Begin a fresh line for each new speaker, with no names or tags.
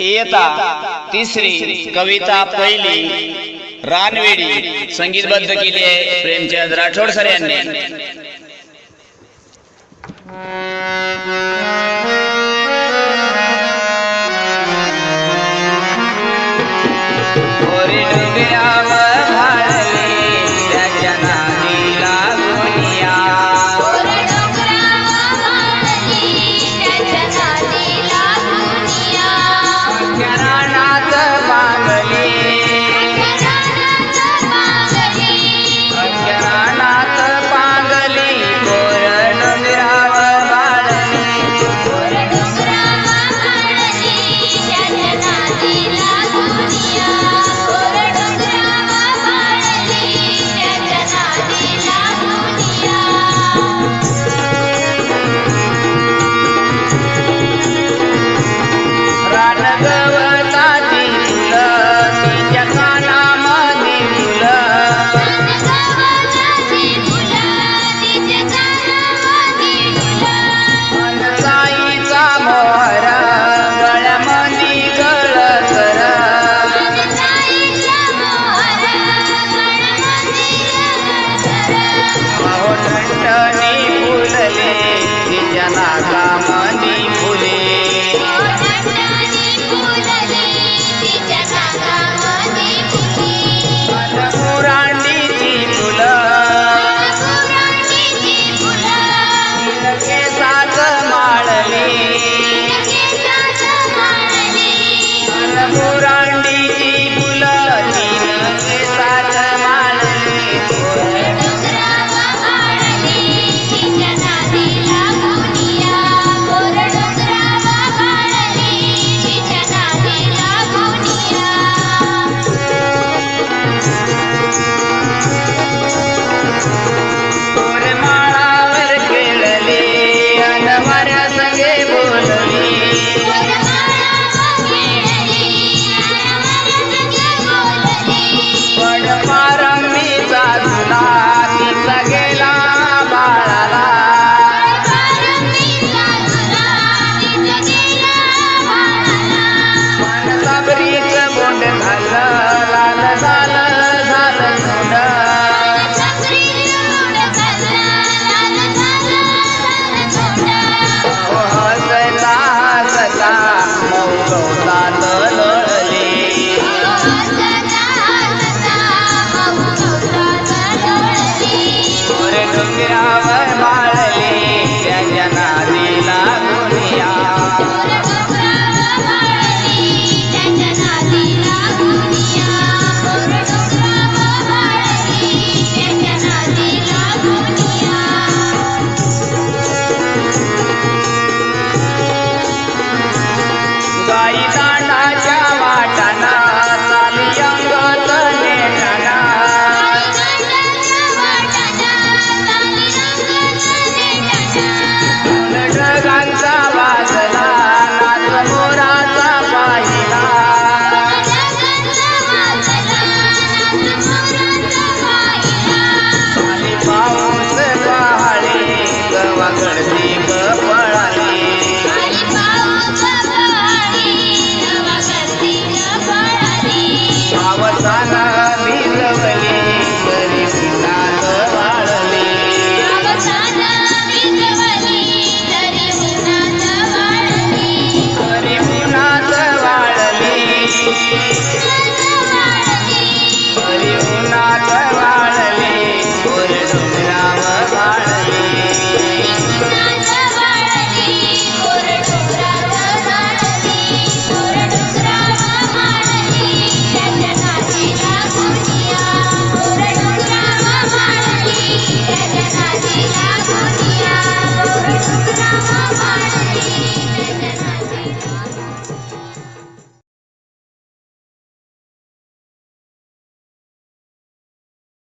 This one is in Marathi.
इयता तिसरी कविता पहिली रानवेडी संगीतबद्ध केली आहे प्रेमचंद राठोड सर यांनी. them love. Música